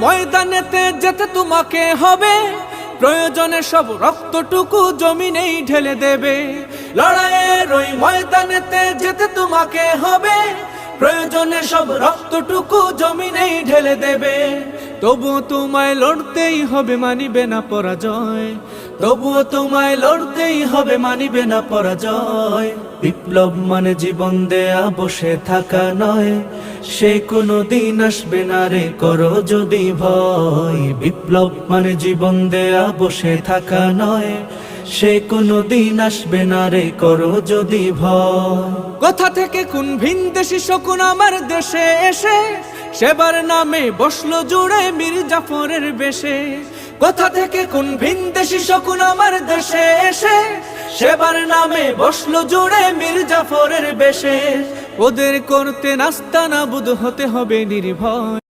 ময়দানেতে যেতে তোমাকে হবে। প্রয়োজনে সব রক্তটুকু জমিনেই ঢেলে দেবে। লড়াইয়ের ওই ময়দানেতে যেতে তোমাকে হবে। প্রয়োজনে সব রক্তটুকু জমিনেই ঢেলে দেবে। তবু তোমায় লড়তেই হবে, মানিবে না পরাজয়। তবুও তোমায় লড়তেই হবে, মানিবে না পরাজয়। বিপ্লব মানে জীবন দেয়া, বসে থাকা নয়। সে কোনো দিন আসবে না রে, করো যদি ভয়। বিপ্লব মানে জীবন দেয়া, বসে থাকা নয়। সে কোনো দিন আসবে না রে, করো যদি ভয়। কোথা থেকে কোন ভিন দেশি শকুন আমার দেশে এসে? সেবার নামে বসল জুড়ে মীর জাফরের বেশে। কোথা থেকে কোন ভিন দেশি শকুন আমার দেশে এসে? সেবার নামে বসল জুড়ে মীর জাফরের বেশে। ওদের করতে নাস্তা নাবুদ হতে হবে নির্ভয়।